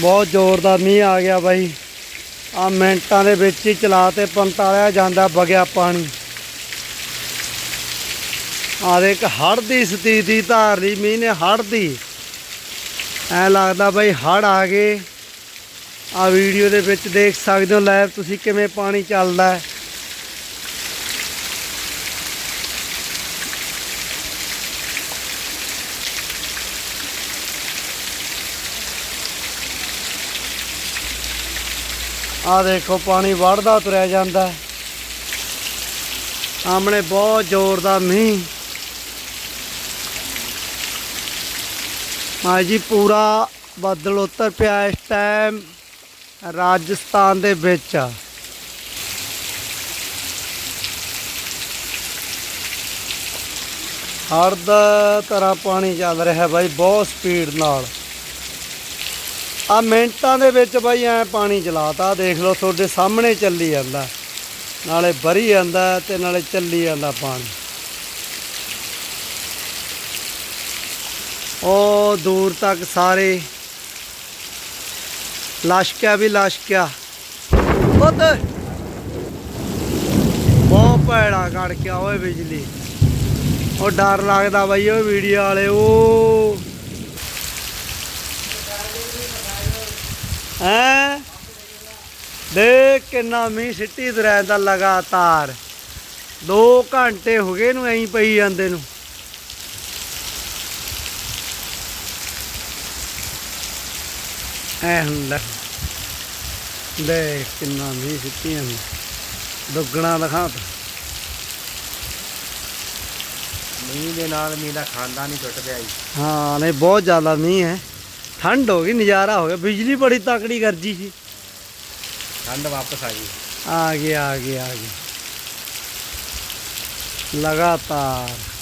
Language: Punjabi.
ਬਹੁਤ ਜ਼ੋਰਦਾਰ ਮੀਂਹ ਆ ਗਿਆ ਬਾਈ। ਆ ਮਿੰਟਾਂ ਦੇ ਵਿੱਚ ਹੀ ਚਲਾ ਤੇ ਪੰਤਾਲਿਆ ਜਾਂਦਾ ਵਗਿਆ ਪਾਣੀ। ਆ ਦੇ ਇੱਕ ਹੜ੍ਹ ਦੀ ਸਥਿਤੀ ਧਾਰ ਲਈ ਮੀਂਹ ਨੇ ਹੜ੍ਹ ਦੀ। ਐ ਲੱਗਦਾ ਬਾਈ ਹੜ੍ਹ ਆ ਗਏ। ਆ ਵੀਡੀਓ ਦੇ ਵਿੱਚ ਦੇਖ ਸਕਦੇ ਹੋ ਲਾਈਵ ਤੁਸੀਂ ਕਿਵੇਂ ਪਾਣੀ ਚੱਲਦਾ ਹੈ। ਆ ਦੇਖੋ, ਪਾਣੀ ਵੜਦਾ ਤੁਰਿਆ ਜਾਂਦਾ। ਸਾਹਮਣੇ ਬਹੁਤ ਜ਼ੋਰ ਦਾ ਮੀਂਹ। ਹਾਂ ਜੀ, ਪੂਰਾ ਬੱਦਲ ਉੱਤਰ ਪਿਆ ਇਸ ਟਾਈਮ ਰਾਜਸਥਾਨ ਦੇ ਵਿੱਚ। ਹਰ ਦਾ ਤਰ੍ਹਾਂ ਪਾਣੀ ਚੱਲ ਰਿਹਾ ਬਾਈ, ਬਹੁਤ ਸਪੀਡ ਨਾਲ। ਆ ਮਿੰਟਾਂ ਦੇ ਵਿੱਚ ਬਾਈ ਐ ਪਾਣੀ ਚਲਾਤਾ ਦੇਖ ਲਓ ਤੁਹਾਡੇ ਸਾਹਮਣੇ ਚੱਲੀ ਜਾਂਦਾ। ਨਾਲੇ ਭਰੀ ਜਾਂਦਾ ਤੇ ਨਾਲੇ ਚੱਲੀ ਜਾਂਦਾ ਪਾਣੀ। ਉਹ ਦੂਰ ਤੱਕ ਸਾਰੇ ਲਸ਼ਕਿਆ ਵੀ ਲਸ਼ਕਿਆ ਉੱਤ ਬਹੁਤ ਭੈੜਾ ਕੜ ਕੇ ਓਏ ਬਿਜਲੀ। ਉਹ ਡਰ ਲੱਗਦਾ ਬਾਈ ਉਹ ਵੀਡੀਓ ਵਾਲੇ ਉਹ ਹੈਂ? ਦੇਖ ਕਿੰਨਾ ਮੀਂਹ ਸਿੱਟੀ ਦਾ ਲਗਾਤਾਰ। 2 ਘੰਟੇ ਹੋ ਗਏ ਨੂੰ ਐਂ ਪਈ ਜਾਂਦੇ ਨੂੰ। ਐ ਹੁੰਦਾ ਦੇਖ ਕਿੰਨਾ ਮੀਂਹ ਸਿੱਟੀ ਜਾਂਦਾ। ਦੁੱਗਣਾ ਦਿਖਾ ਤਾ। ਮੀਂਹ ਦੇ ਨਾਲ ਮੀਂਹ ਦਾ ਖਾਂਦਾ ਨਹੀਂ ਟੁੱਟ ਪਿਆ ਜੀ। ਹਾਂ ਨਹੀਂ ਬਹੁਤ ਜ਼ਿਆਦਾ ਮੀਂਹ ਹੈ। ਠੰਡ ਹੋ ਗਈ ਨਜ਼ਾਰਾ ਹੋ ਗਿਆ। ਬਿਜਲੀ ਬੜੀ ਤਕੜੀ ਗਰਜੀ ਸੀ। ਠੰਡ ਵਾਪਸ ਆ ਗਈ। ਆ ਗਈ ਆ ਗਈ ਆ ਗਈ। ਲਗਾਤਾਰ।